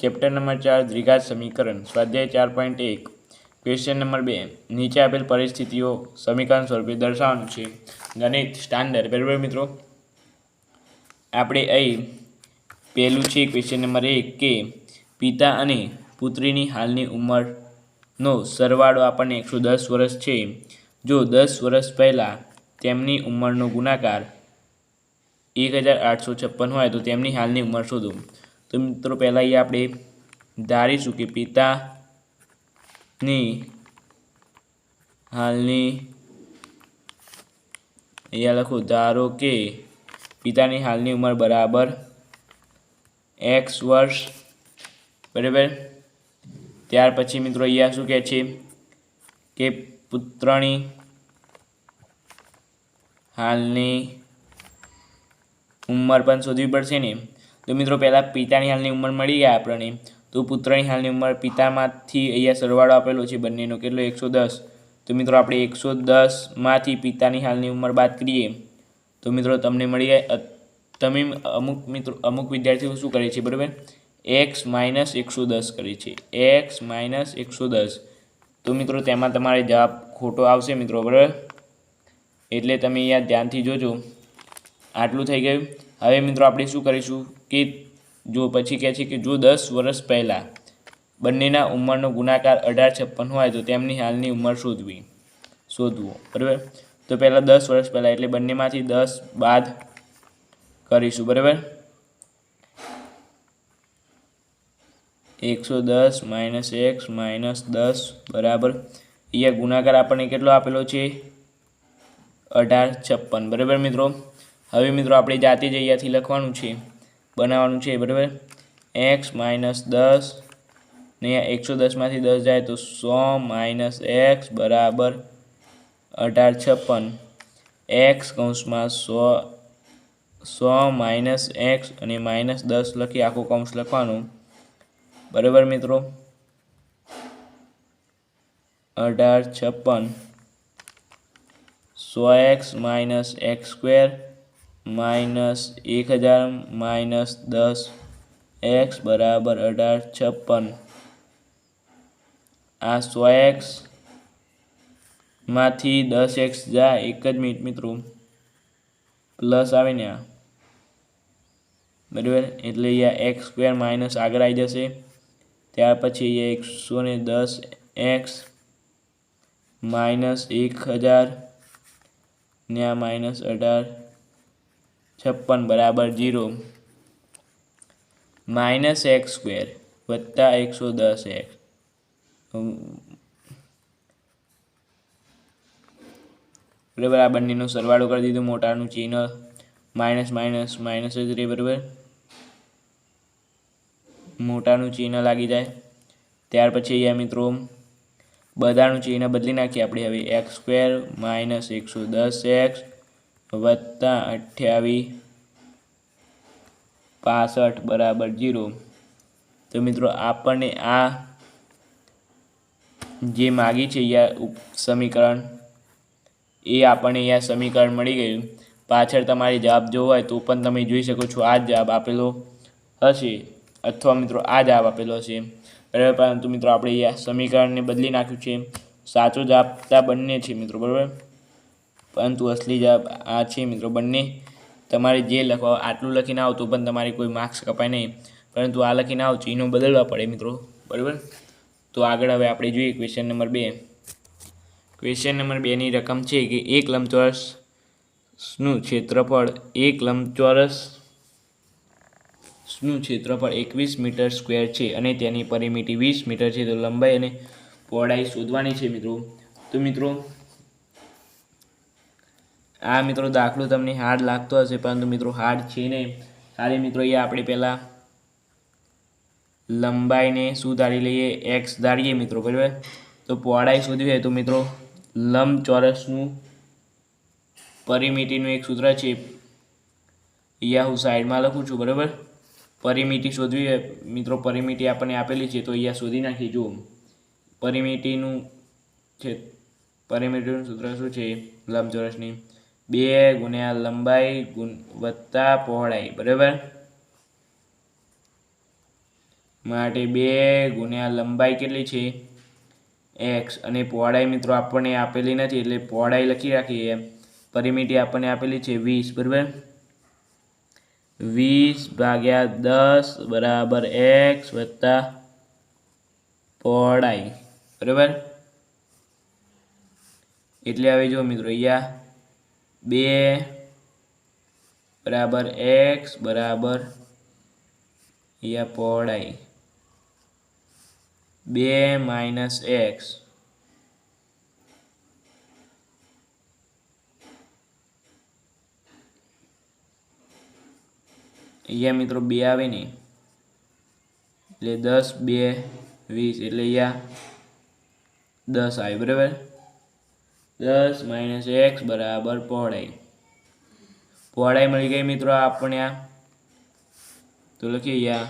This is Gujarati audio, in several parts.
ચેપ્ટર નંબર ચાર, દ્વિઘાત સમીકરણ. સ્વાધ્યાય ચાર પોઈન્ટ એક. ક્વેશ્ચન નંબર બે. નીચે આપેલ પરિસ્થિતિઓ સમીકરણ સ્વરૂપે દર્શાવવાનું છે. ગણિત સ્ટાન્ડર્ડ બરાબર મિત્રો? આપણે અહીં પહેલું છે ક્વેશ્ચન નંબર એક કે પિતા અને પુત્રીની હાલની ઉંમરનો સરવાળો આપણને એકસો દસ વર્ષ છે. જો દસ વર્ષ પહેલાં તેમની ઉંમરનો ગુણાકાર એક હજાર આઠસો છપ્પન હોય તો તેમની હાલની ઉંમર શોધો. તો મિત્રો, પહેલાં અહીંયા આપણે ધારીશું કે પિતાની હાલની, અહીંયા લખો, ધારો કે પિતાની હાલની ઉંમર બરાબર એક્સ વર્ષ, બરાબર? ત્યાર પછી મિત્રો, અહીંયા શું કહે છે કે પુત્રની હાલની ઉંમર પણ શોધવી પડશે ને. તો મિત્રો પહેલાં પિતાની હાલની ઉંમર મળી ગયા આપણને. તો પુત્રની હાલની ઉંમર પિતામાંથી અહીંયા સરવાળો આપેલો છે બંનેનો. કેટલો? એકસો દસ. તો મિત્રો આપણે એકસો દસમાંથી પિતાની હાલની ઉંમર બાદ કરીએ. તો મિત્રો તમને મળી જાય તમે અમુક મિત્રો, અમુક વિદ્યાર્થીઓ શું કરે છે, બરાબર? એક્સ માઇનસ એકસો દસ કરે છે. એક્સ માઇનસ એકસો દસ. તો મિત્રો તેમાં તમારે જવાબ ખોટો આવશે મિત્રો, બરાબર? એટલે તમે અહીંયા ધ્યાનથી જોજો. આટલું થઈ ગયું. હવે મિત્રો આપણે શું કરીશું? કે જો પછી કહે છે કે જો દસ વર્ષ પહેલાં બંનેના ઉંમરનો ગુણાકાર અઢાર છપ્પન હોય તો તેમની હાલની ઉંમર શોધવી. શોધવું. બરાબર? તો પહેલાં દસ વર્ષ પહેલાં એટલે બંનેમાંથી દસ બાદ કરીશું. બરાબર? એકસો દસ માઇનસ એક્સ માઇનસ દસ બરાબર? અહીંયા ગુણાકાર આપણને કેટલો આપેલો છે? અઢાર છપ્પન. બરાબર મિત્રો? હવે મિત્રો આપણે જાતે જ અહીંયાથી લખવાનું છે. બનાવવાનું છે બરાબર? એક્સ માઇનસ દસ, ને એકસો દસમાંથી દસ જાય તો સો માઇનસ એક્સ બરાબર અઢાર છપ્પન. એક્સ કૌંસમાં સો સો માઇનસ એક્સ અને માઇનસ દસ લખી આખું કૌંસ લખવાનું. બરાબર મિત્રો? અઢાર છપ્પન. સો x minus x square minus એક હજાર માઇનસ દસ એક્સ બરાબર અઢાર છપ્પન. આ સો એક્સમાંથી દસ એક્સ જાય એક જ મિનિટ મિત્રો. પ્લસ આવે ને આ. બરાબર? એટલે અહીંયા એક્સ સ્ક્વેર માઇનસ આગળ આવી જશે. ત્યાર પછી અહીંયા એકસો ને દસ એક્સ માઇનસ એક હજાર ને આ માઇનસ અઢાર. છપ્પન બરાબર જીરો. માઇનસ એક્સ સ્ક્વેર વત્તા એકસો દસ એક્સ. બરાબર, આ બંનેનો સરવાળો કરી દીધો, મોટાનું ચિહ્ન માઇનસ માઇનસ માઇનસ જ રે બરાબર? મોટાનું ચિહ્ન લાગી જાય. ત્યાર પછી અહીંયા મિત્રો, બધાનું ચિહ્ન બદલી નાખીએ આપણે. હવે એક્સ સ્ક્વેર માઇનસ એકસો દસ એક્સ વત્તા અઠ્યાવીસ પાસઠ બરાબર જીરો. તો મિત્રો આપણને આ જે માગી છે અહીંયા સમીકરણ, એ આપણને અહીંયા સમીકરણ મળી ગયું. પાછળ તમારે જવાબ જોવો હોય તો પણ તમે જોઈ શકો છો આ જવાબ આપેલો હશે અથવા મિત્રો આ જવાબ આપેલો હશે. બરાબર, પરંતુ મિત્રો આપણે અહીંયા સમીકરણને બદલી નાખ્યું છે. સાચો જવાબ બંને છે મિત્રો, બરાબર? પરંતુ અસલી જવાબ આ છે મિત્રો બંને. તમારે જે લખવા આટલું લખીને આવો તો પણ તમારે કોઈ માર્ક્સ કપાય નહીં. પરંતુ આ લખીને આવો, ચિહ્નો બદલવા પડે મિત્રો. બરાબર? તો આગળ હવે આપણે જોઈએ ક્વેશ્ચન નંબર બે. ક્વેશ્ચન નંબર બેની રકમ છે કે એક લંબચોરસનું ક્ષેત્રફળ એક લંબચોરસનું ક્ષેત્રફળ એકવીસ મીટર સ્ક્વેર છે અને તેની પરિમિતિ વીસ મીટર છે. તો લંબાઈ અને પહોળાઈ શોધવાની છે મિત્રો. તો મિત્રો આ મિત્રો દાખલો તમને હાર્ડ લાગતો હશે, પરંતુ મિત્રો હાર્ડ છે નહીં ખાલી મિત્રો અહીંયા આપણે પહેલાં લંબાઈને શું ધારી લઈએ એક્સ ધારીએ મિત્રો, બરાબર? તો પહોળાઈ શોધવી હોય તો મિત્રો લંબ ચોરસનું પરિમિતિનું એક સૂત્ર છે. અહીંયા હું સાઈડમાં લખું છું, બરાબર? પરિમિતિ શોધવી હોય, મિત્રો પરિમિતિ આપણને આપેલી છે, તો અહીંયા શોધી નાખીએ. જુઓ, પરિમિતિનું છે, પરિમિતિનું સૂત્ર શું છે? લંબચોરસની બે ગુણ્યા લંબાઈ ગુણ વત્તા પહોળાઈ, બરાબર? માટે બે ગુણ્યા લંબાઈ કેટલી છે? એક્સ. અને પહોળાઈ મિત્રો આપણને આપેલી નથી, એટલે પહોળાઈ લખી રાખીએ. પરિમિતિ આપણને આપેલી છે વીસ, બરાબર? વીસ ભાગ્યા દસ બરાબર એક્સ વત્તા પહોળાઈ, બરાબર? એટલે હવે જો મિત્રો, અહીંયા બે બરાબર એક્સ બરાબર અહીંયા પહોળાઈ. બે માઇનસ એક્સ. અહીંયા મિત્રો બે આવે ને, એટલે દસ, બે, વીસ, એટલે અહીંયા દસ આવે, બરાબર? દસ માઇનસ એક્સ બરાબર પહોળાઈ. પહોળાઈ મળી ગઈ મિત્રો આપણે આ. તો લખીએ અહીંયા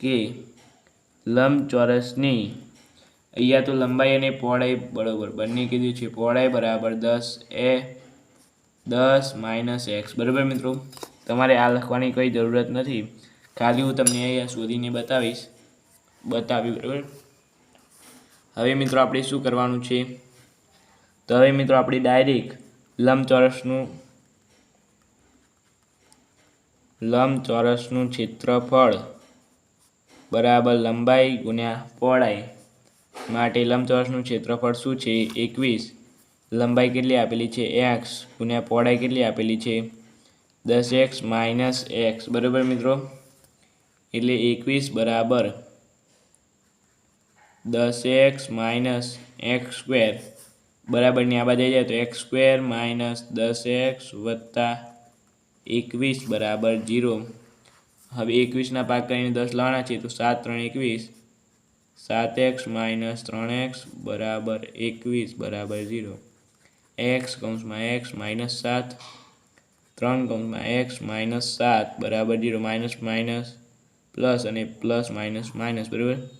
કે લંબચોરસની. અહીંયા તો લંબાઈ અને પહોળાઈ બરાબર. બંને કીધું છે. પહોળાઈ બરાબર દસ એ દસ માઇનસ એક્સ બરાબર મિત્રો? તમારે આ લખવાની કોઈ જરૂરત નથી. ખાલી હું તમને અહીંયા શોધીને બતાવીશ. બતાવ્યું, બરાબર? હવે મિત્રો આપણે શું કરવાનું છે? તો હવે મિત્રો આપણે ડાયરેક્ટ લંબચોરસનું લંબચોરસનું ક્ષેત્રફળ બરાબર લંબાઈ ગુણ્યા પહોળાઈ માટે લંબચોરસનું ક્ષેત્રફળ શું છે? એકવીસ. લંબાઈ કેટલી આપેલી છે? એક્સ. ગુણ્યા પહોળાઈ કેટલી આપેલી છે? દસ એક્સ માઇનસ એક્સ. બરાબર મિત્રો? એટલે એકવીસ બરાબર દસ એક્સ માઇનસ એક્સ સ્ક્વેર. બરાબરની આ બાજુ જાય તો એક્સ સ્ક્વેર માઇનસ દસ એક્સ વત્તા એકવીસ બરાબર જીરો. હવે એકવીસના પાક કરીને દસ લાવવાના છે તો સાત ત્રણ એકવીસ. સાત એક્સ માઇનસ ત્રણ એક્સ બરાબર એકવીસ બરાબર ઝીરો એક્સ કૌંસમાં એક્સ માઇનસ સાત. ત્રણ કૌંસમાં એક્સ માઇનસ સાત બરાબર જીરો. માઇનસ માઇનસ પ્લસ અને પ્લસ માઇનસ માઇનસ. બરાબર?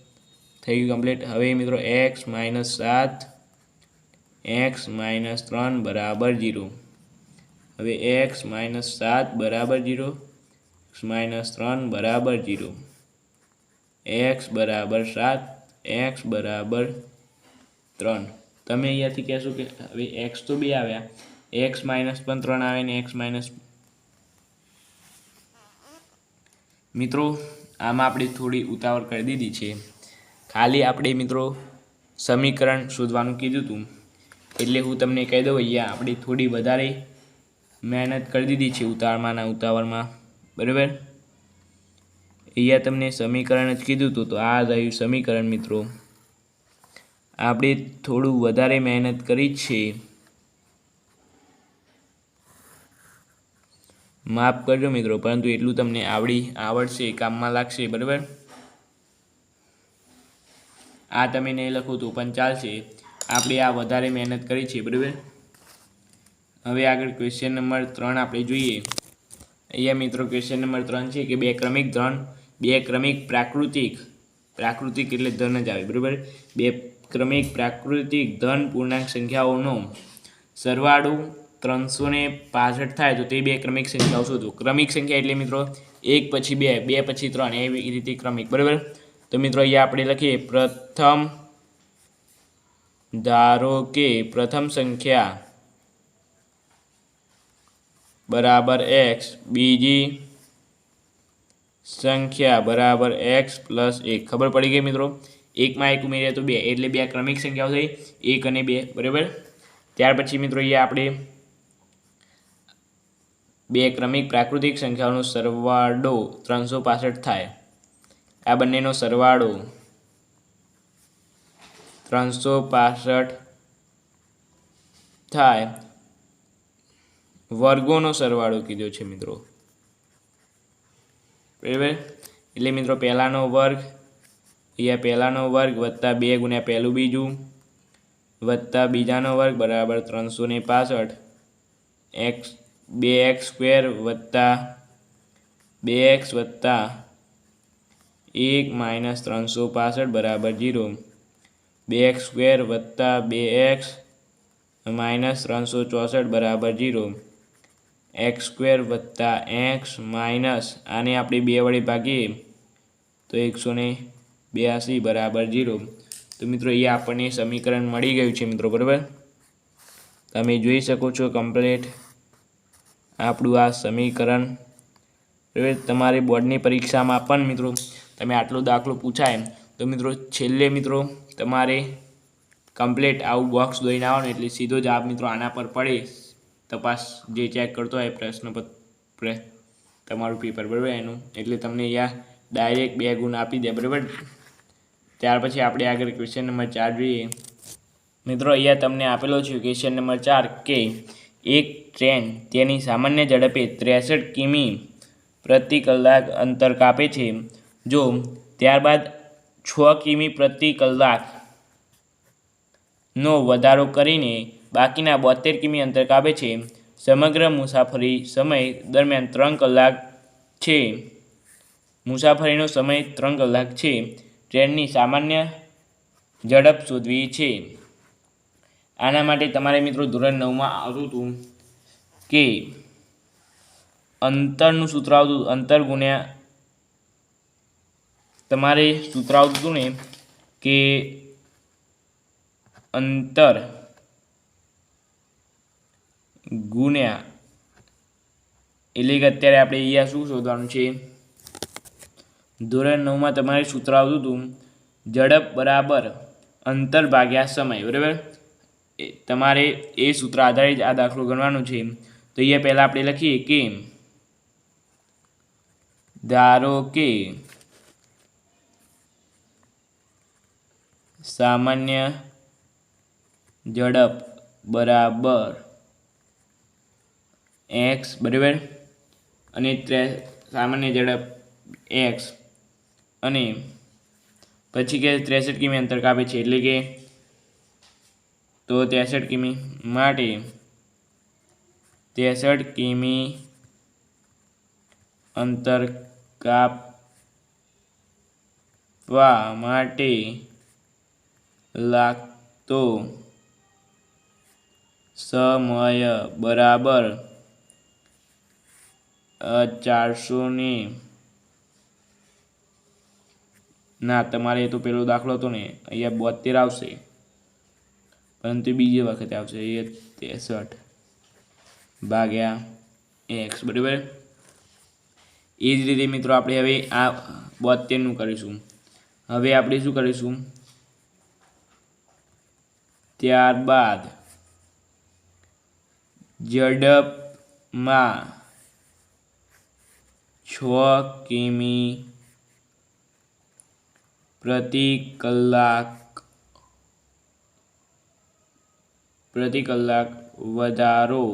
થઈ ગયું કમ્પ્લીટ હવે મિત્રો એક્સ માઇનસ સાત એક્સ માઇનસ ત્રણ બરાબર જીરો. હવે એક્સ માઇનસ સાત બરાબર જીરો એક્સ માઇનસ ત્રણ બરાબર જીરો. એક્સ બરાબર સાત એક્સ બરાબર ત્રણ. તમે અહીંયાથી કહેશો કે હવે એક્સ તો બે આવ્યા. એક્સ માઇનસ પણ ત્રણ આવે ને એક્સ માઇનસ મિત્રો, આમાં આપણે થોડી ઉતાવળ કરી દીધી છે. ખાલી આપણે મિત્રો સમીકરણ શોધવાનું કીધું હતું એટલે હું તમને કહી દઉં, અહીંયા આપણે થોડી વધારે મહેનત કરી દીધી છે ઉતાવળમાંના ઉતાવળમાં. બરાબર? અહીંયા તમને સમીકરણ જ કીધું હતું તો આ રહ્યું સમીકરણ મિત્રો. આપણે થોડું વધારે મહેનત કરી છે. માફ કરજો મિત્રો, પરંતુ એટલું તમને આવડી આવડશે, કામમાં લાગશે, બરાબર? આ તમે નહીં લખો તો પણ ચાલશે. આપણે આ વધારે મહેનત કરી છે, બરાબર? હવે આગળ ક્વેશ્ચન નંબર ત્રણ આપણે જોઈએ. અહીંયા મિત્રો ક્વેશ્ચન નંબર ત્રણ છે કે બે ક્રમિક ધન, બે ક્રમિક પ્રાકૃતિક પ્રાકૃતિક એટલે ધન જ આવે, બરાબર? બે ક્રમિક પ્રાકૃતિક ધન પૂર્ણાંક સંખ્યાઓનો સરવાળો ત્રણસો ને પાસઠ થાય તો તે બે ક્રમિક સંખ્યાઓ શોધો. ક્રમિક સંખ્યા એટલે મિત્રો, એક પછી બે બે પછી ત્રણ, એવી રીતે ક્રમિક, બરાબર? તો મિત્રો અહીંયા આપણે લખીએ, પ્રથમ ધારો કે પ્રથમ સંખ્યા બરાબર એક્સ બીજી સંખ્યા બરાબર એક્સ પ્લસ એક. ખબર પડી ગઈ મિત્રો? એકમાં એક ઉમેરીએ તો બે, એટલે બે ક્રમિક સંખ્યાઓ થઈ, એક અને બે, બરાબર? ત્યાર પછી મિત્રો અહીંયા આપણે બે ક્રમિક પ્રાકૃતિક સંખ્યાઓનો સરવાળો ત્રણસો થાય. આ બંનેનો સરવાળો ત્રણસો પાસઠ થાય. વર્ગોનો સરવાળો કીધો છે મિત્રો. બરાબર? એટલે મિત્રો પહેલાંનો વર્ગ, અહીંયા પહેલાંનો વર્ગ વત્તા બે ગુણ્યા પહેલું બીજું, વત્તા બીજાનો વર્ગ બરાબર ત્રણસો ને પાસઠ. એક્સ, બે એક્સ સ્ક્વેર વત્તા બે એક્સ વત્તા એક માઇનસ ત્રણસો પાસઠ બરાબર જીરો. બે એક્સ સ્ક્વેર વત્તા બે એક્સ માઇનસ ત્રણસો ચોસઠ બરાબર જીરો. એક્સ સ્ક્વેર વત્તા એક્સ માઇનસ, આને આપણે બે વડે ભાગીએ તો એકસો ને બ્યાસી બરાબર જીરો. તો મિત્રો, એ આપણને સમીકરણ મળી ગયું છે મિત્રો, બરાબર? તમે જોઈ શકો છો કમ્પ્લીટ આપણું આ સમીકરણ. તમારી બોર્ડની પરીક્ષામાં પણ મિત્રો તમે આટલો દાખલો પૂછાય તો મિત્રો છેલ્લે મિત્રો તમારે કમ્પ્લેટ આવું બોક્સ દોઈને આવવાનું એટલે સીધો જવાબ મિત્રો આના પર પડે. તપાસ જે ચેક કરતો હોય પ્રશ્નપત્ર તમારું પેપર બરાબર? એનું. એટલે તમને અહીંયા ડાયરેક્ટ બે ગુણ આપી દે, બરાબર? ત્યાર પછી આપણે આગળ ક્વેશ્ચન નંબર ચાર જોઈએ. મિત્રો અહીંયા તમને આપેલો છે ક્વેશ્ચન નંબર ચાર કે એક ટ્રેન તેની સામાન્ય ઝડપે ત્રેસઠ કિમી પ્રતિ કલાક અંતર કાપે છે. જો, ત્યારબાદ છ કિમી પ્રતિ કલાકનો વધારો કરીને બાકીના બોતેર કિમી અંતર કાપે છે. સમગ્ર મુસાફરી સમય દરમિયાન ત્રણ કલાક છે. મુસાફરીનો સમય ત્રણ કલાક છે. ટ્રેનની સામાન્ય ઝડપ શોધવી છે. આના માટે તમારે મિત્રો ધોરણ નવમાં આવતું હતું કે અંતરનું સૂત્ર આવતું અંતર ગુણ્યા તમારે સૂત્ર આવતું હતું ને કે અંતર ગુણ્યા એટલે કે અત્યારે આપણે અહીંયા શું શોધવાનું છે? ધોરણ નવમાં તમારે સૂત્ર આવતું હતું, ઝડપ બરાબર અંતર ભાગ્યા સમય, બરાબર? તમારે એ સૂત્ર આધારિત આ દાખલો ગણવાનો છે. તો અહીંયા પહેલાં આપણે લખીએ કે ધારો કે સામાન્ય ઝડપ બરાબર એક્સ બરાબર? અને સામાન્ય ઝડપ એક્સ અને પછી કે ત્રેસઠ કિમી અંતર કાપે છે એટલે કે તો ત્રેસઠ કિમી માટે ત્રેસઠ કિમી અંતર કાપવા માટે લાગતો. સમય બરાબર ચારસો ને ના તમારે એ તો પેલો દાખલો હતો ને, અહીંયા બોતેર આવશે. પરંતુ બીજી વખતે આવશે, એ ત્રેસઠ. ભાગ્યા એક્સ, બરાબર? એ જ રીતે મિત્રો આપણે હવે આ બોતેરનું કરીશું. હવે આપણે શું કરીશું? ત્યારબાદ ઝડપમાં છ કિમી પ્રતિ કલાક પ્રતિ કલાક વધારો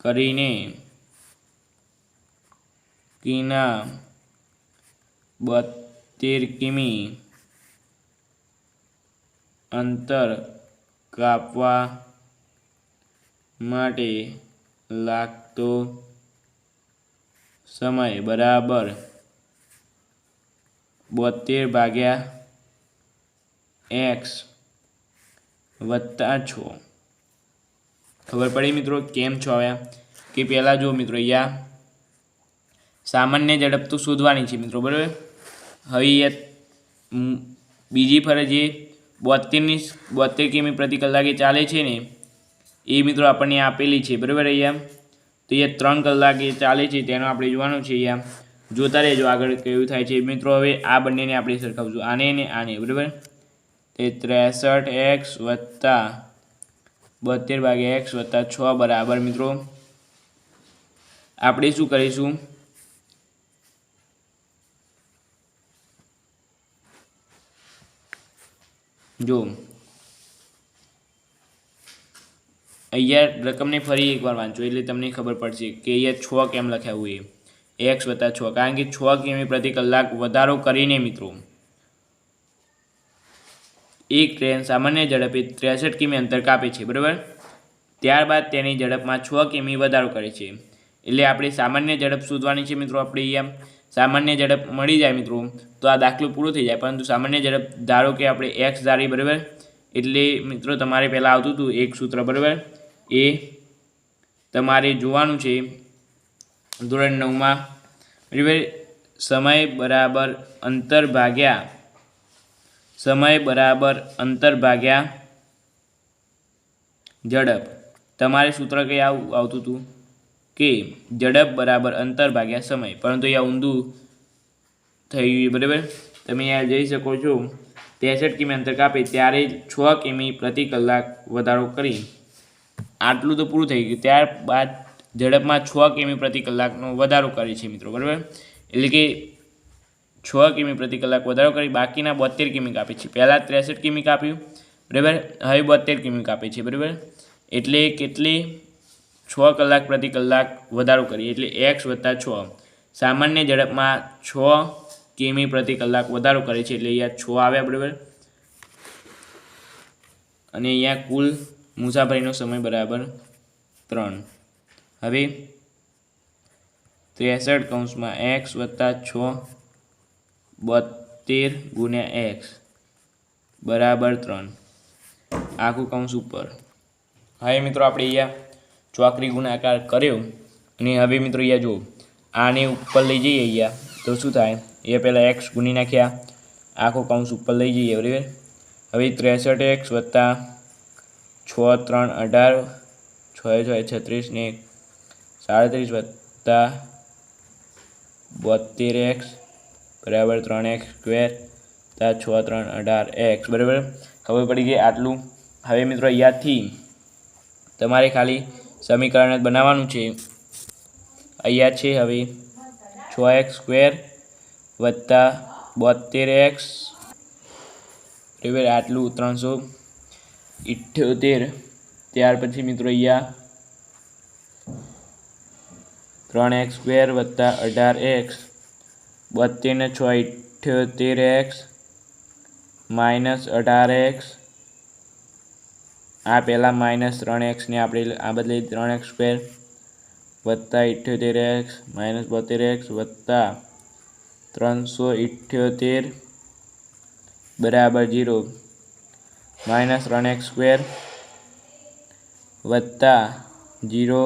કરીને કિના બત્તેર કિમી અંતર કાપવા માટે લાગતો સમય બરાબર બોતેર ભાગ્યા એક્સ વત્તા છ. ખબર પડી મિત્રો? કેમ છો આવ્યા કે પહેલાં જુઓ મિત્રો અહીંયા. સામાન્ય ઝડપ તો શોધવાની છે મિત્રો, બરાબર? હવે બીજી ફરજ એ બોતેરની બોતેર કિમી પ્રતિ કલાકે ચાલે છે ને, એ મિત્રો આપણને આપેલી છે. બરાબર અહીંયા? તો અહીંયા ત્રણ કલાકે ચાલે છે, તેનો આપણે જોવાનું છે અહીંયા. જોતા રહેજો આગળ કેવું થાય છે. મિત્રો, હવે આ બંનેને આપણે સરખાવશું. આને ને આને, બરાબર? તે ત્રેસઠ એક્સ વત્તા બોતેર ભાગ્યા એક્સ વત્તા છ બરાબર, મિત્રો. આપણે શું કરીશું? જો. અહીંયા રકમને ફરી એકવાર વાંચો, એટલે તમને ખબર પડશે કે અહીંયા છ કેમ લખ્યા હોય એક્સ વત્તા છ, કારણ કે છ કિમી પ્રતિ કલાક વધારો કરીને મિત્રો. એક ટ્રેન સામાન્ય ઝડપે ત્રેસઠ કિમી અંતર કાપે છે, બરાબર? ત્યારબાદ તેની ઝડપમાં છ કિમી વધારો કરે છે. એટલે આપણે સામાન્ય ઝડપ શોધવાની છે મિત્રો, આપણે અહીંયા. સામાન્ય ઝડપ મળી જાય મિત્રો, તો આ દાખલો પૂરો થઈ જાય. પરંતુ સામાન્ય ઝડપ ધારો કે આપણે એક્સ ધારી બરાબર? એટલે મિત્રો, તમારે પહેલાં આવતું હતું એક સૂત્ર, બરાબર? એ તમારે જોવાનું છે ધોરણ નવમાં, બરાબર? સમય બરાબર અંતર ભાગ્યા, સમય બરાબર અંતર ભાગ્યા ઝડપ. તમારે સૂત્ર કઈ આવું, આવતું હતું? કે ઝડપ બરાબર અંતર ભાગ્યા સમય. પરંતુ અહીંયા ઊંધું થઈ ગયું બરાબર? તમે અહીંયા જઈ શકો છો. ત્રેસઠ કિમી અંતર કાપે ત્યારે છ કિમી પ્રતિ કલાક વધારો કરી આટલું તો પૂરું થઈ ગયું. ત્યારબાદ ઝડપમાં છ કિમી પ્રતિ કલાકનો વધારો કરે છે મિત્રો, બરાબર? એટલે કે છ કિમી પ્રતિ કલાક વધારો કરી બાકીના બોતેર કિમી કાપે છે. પહેલાં ત્રેસઠ કિમી કાપ્યું, બરાબર? હવે બોતેર કિમી કાપે છે, બરાબર? એટલે કેટલી? છ કલાક પ્રતિ કલાક વધારો કરીએ એટલે એક્સ વત્તા છ. સામાન્ય ઝડપમાં છ કિમી પ્રતિ કલાક વધારો કરે છે એટલે અહીંયા છ આવ્યા બરાબર? અને અહીંયા કુલ મુસાફરીનો સમય બરાબર ત્રણ. હવે ત્રેસઠ કૌંસમાં એક્સ વત્તા છ બોતેર ગુણ્યા એક્સ બરાબર ત્રણ. આખું કૌંસ ઉપર. હવે મિત્રો, આપણે અહીંયા ચોકરી ગુણાકાર કર્યો અને હવે મિત્રો અહીંયા જુઓ, આને ઉપર લઈ જઈએ અહીંયા. તો શું થાય? એ પહેલાં એક્સ ગુણી નાખ્યા. આખો કાઉન્સ ઉપર લઈ જઈએ, બરાબર? હવે ત્રેસઠ એક્સ વત્તા છ ત્રણ અઢાર, છ છ છત્રીસ ને સાડત્રીસ વત્તા બોતેર એક્સ બરાબર ત્રણ એક્સ સ્ક્વેર વત્તા છ ત્રણ અઢાર એક્સ બરાબર? ખબર પડી ગઈ આટલું? હવે મિત્રો અહીંયાથી તમારે ખાલી સમીકરણ બનાવવાનું છે. અહીંયા છે હવે છ એક્સ સ્ક્વેર વત્તા બોતેર એક્સ બરાબર આટલું ત્રણસો ઇઠ્યોતેર. ત્યાર પછી મિત્રો અહીંયા ત્રણ એક્સ સ્ક્વેર વત્તા અઢાર એક્સ બોતેર ને છ ઇઠ્યોતેર એક્સ માઇનસ અઢાર એક્સ આ પહેલાં માઇનસ ત્રણ એક્સને આપણે આ બદલે ત્રણ એક્સ સ્ક્વેર વત્તા ઇઠ્યોતેર એક્સ, માઇનસ બોતેર એક્સ વત્તા ત્રણસો ઇઠ્યોતેર બરાબર જીરો. માઇનસ ત્રણ એક્સ સ્ક્વેર વત્તા જીરો.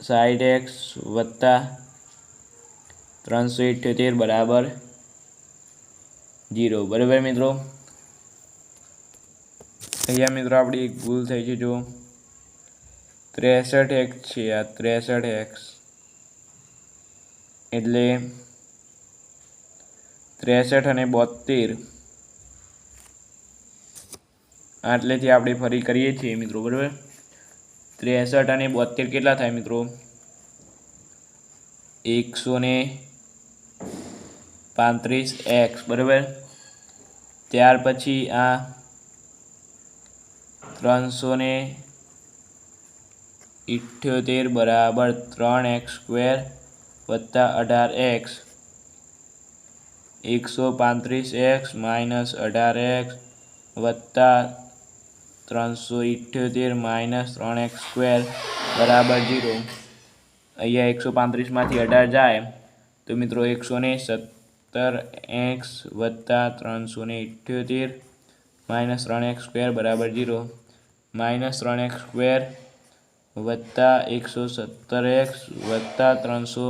સાઠ એક્સ વત્તા ત્રણસો ઇઠ્યોતેર બરાબર જીરો. બરાબર મિત્રો? અહીંયા મિત્રો આપણી એક ભૂલ થઈ છે જો ત્રેસઠ એક્સ છે આ ત્રેસઠ એક્સ એટલે ત્રેસઠ અને બોતેર આટલેથી આપણે ફરી કરીએ છીએ મિત્રો, બરાબર? ત્રેસઠ અને બોતેર કેટલા થાય મિત્રો? એકસો ને પાંત્રીસ એક્સ બરાબર? ત્યાર પછી આ ત્રણસો ને ઇઠ્યોતેર બરાબર ત્રણ એક્સ સ્ક્વેર વત્તા અઢાર એક્સ. એકસો પાંત્રીસ એક્સ માઇનસ અઢાર એક્સ વત્તા ત્રણસો ઇઠ્યોતેર માઇનસ ત્રણ એક્સ સ્ક્વેર બરાબર જીરો. અહીંયા એકસો પાંત્રીસમાંથી અઢાર જાય. તો મિત્રો એકસો ને સત્તર એક્સ વત્તા ત્રણસો ને ઇઠ્યોતેર માઇનસ ત્રણ એક્સ સ્ક્વેર બરાબર જીરો. માઇનસ ત્રણ એક્સ સ્ક્વેર વત્તા એકસો સત્તર એક્સ વત્તા ત્રણસો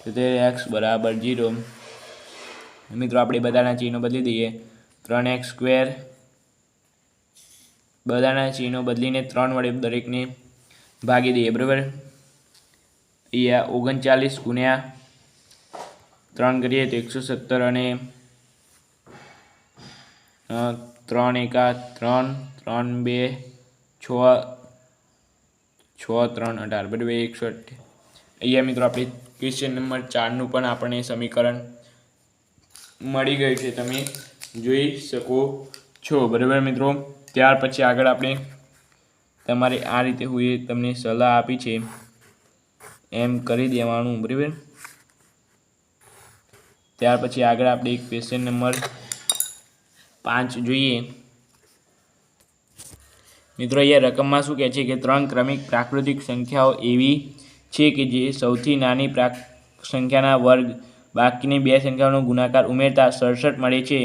સિત્તેર એક્સ બરાબર જીરો. મિત્રો, આપણે બધાના ચિહ્નો બદલી દઈએ. ત્રણ એક્સ સ્ક્વેર બધાના ચિહ્નો બદલીને ત્રણ વડે દરેકને ભાગી દઈએ, બરાબર? અહીંયા ઓગણચાલીસ ગુણ્યા ત્રણ કરીએ તો એકસો સત્તર અને ત્રણ એકા ત્રણ ત્રણ બે, છ છ, ત્રણ, અઢાર. બરાબર એકસો અહીંયા મિત્રો આપણે ક્વેશ્ચન નંબર ચારનું પણ આપણને સમીકરણ મળી ગયું છે. તમે જોઈ શકો છો. બરાબર મિત્રો? ત્યાર પછી આગળ આપણે તમારે આ રીતે હું એ તમને સલાહ આપી છે. એમ કરી દેવાનું. બરાબર? ત્યાર પછી આગળ આપણે એક ક્વેશ્ચન નંબર પાંચ જોઈએ. મિત્રો, અહીંયા રકમમાં શું કહે છે કે ત્રણ ક્રમિક પ્રાકૃતિક સંખ્યાઓ એવી છે કે જે સૌથી નાની પ્રાક સંખ્યાના વર્ગ, બાકીની બે સંખ્યાઓનો ગુણાકાર ઉમેરતા સડસઠ મળે છે.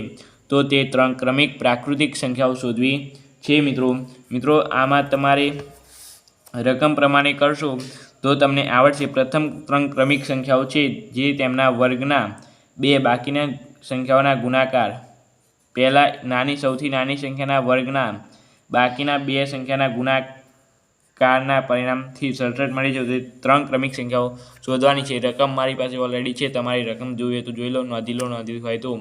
તો તે ત્રણ ક્રમિક પ્રાકૃતિક સંખ્યાઓ શોધવી છે, મિત્રો. મિત્રો, આમાં તમારે રકમ પ્રમાણે કરશો તો તમને આવડશે. પ્રથમ ત્રણ ક્રમિક સંખ્યાઓ છે જે તેમના વર્ગના બે, બાકીના સંખ્યાઓના ગુણાકાર પહેલાં નાની, સૌથી નાની સંખ્યાના વર્ગના, બાકીના બે સંખ્યાના ગુણાકારના પરિણામથી સડસઠ મળી જશે ત્રણ ક્રમિક સંખ્યાઓ શોધવાની છે. રકમ મારી પાસે ઓલરેડી છે. તમારી રકમ જોઈએ તો જોઈ લો, નોંધી લો, નોંધી હોય તો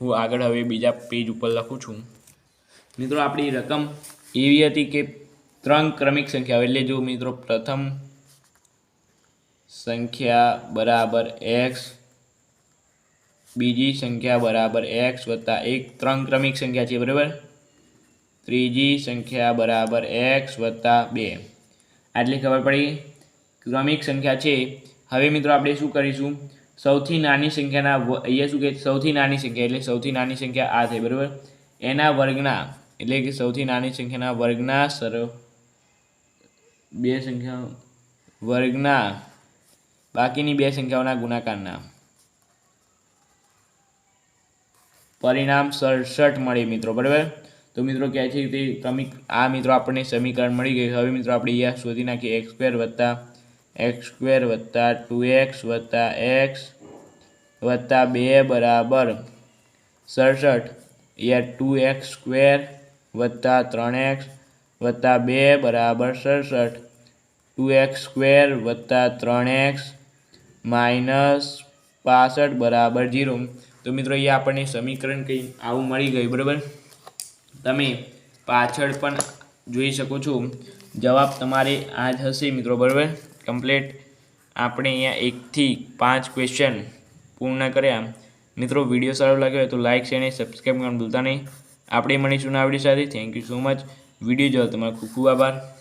હું આગળ હવે બીજા પેજ ઉપર લખું છું. મિત્રો, આપણી રકમ એવી હતી કે ત્રણ ક્રમિક સંખ્યાઓ. એટલે જો મિત્રો, પ્રથમ સંખ્યા બરાબર એક્સ બીજી સંખ્યા બરાબર એક્સ વત્તા એક ત્રણ ક્રમિક સંખ્યા છે, બરાબર? ત્રીજી સંખ્યા બરાબર એક્સ વત્તા બે. આટલી ખબર પડી? ક્રમિક સંખ્યા છે. હવે મિત્રો આપણે શું કરીશું? સૌથી નાની સંખ્યાના અહીંયા શું કે સૌથી નાની સંખ્યા, એટલે સૌથી નાની સંખ્યા આ થઈ બરાબર? એના વર્ગના, એટલે કે સૌથી નાની સંખ્યાના વર્ગના સર, બે સંખ્યા, વર્ગના, બાકીની બે સંખ્યાઓના ગુણાકારના. પરિણામ સડસઠ મળે મિત્રો, બરાબર? તો મિત્રો કહે છે તે આ મિત્રો આપણને સમીકરણ મળી ગયું હવે મિત્રો આપણે અહીંયા શોધી નાખીએ. એક્સ સ્ક્વેર વત્તા એક્સ સ્ક્વેર વત્તા ટુ એક્સ વત્તા એક્સ વત્તા બે બરાબર સડસઠ. અહીંયા ટુ એક્સ સ્ક્વેર વત્તા ત્રણ એક્સ વત્તા બે બરાબર સડસઠ. ટુ એક્સ સ્ક્વેર વત્તા ત્રણ એક્સ માઇનસ પાસઠ બરાબર જીરો. તો મિત્રો, અહીંયા આપણને સમીકરણ કંઈ આવું મળી ગયું, બરાબર? તમે પાછળ પણ જોઈ શકો છો. જવાબ તમારે આ જ હશે મિત્રો, બરાબર? કમ્પ્લેટ. આપણે અહીંયા એકથી પાંચ ક્વેશ્ચન પૂર્ણ કર્યા. મિત્રો, વીડિયો સારો લાગ્યો હોય તો લાઇક શેર અને સબસ્ક્રાઈબ કરવાનું ભૂલતા નહીં. આપણે મળીશું ના વીડિયો સાથે. Thank you so much video જોવા તમારો ખૂબ ખૂબ આભાર.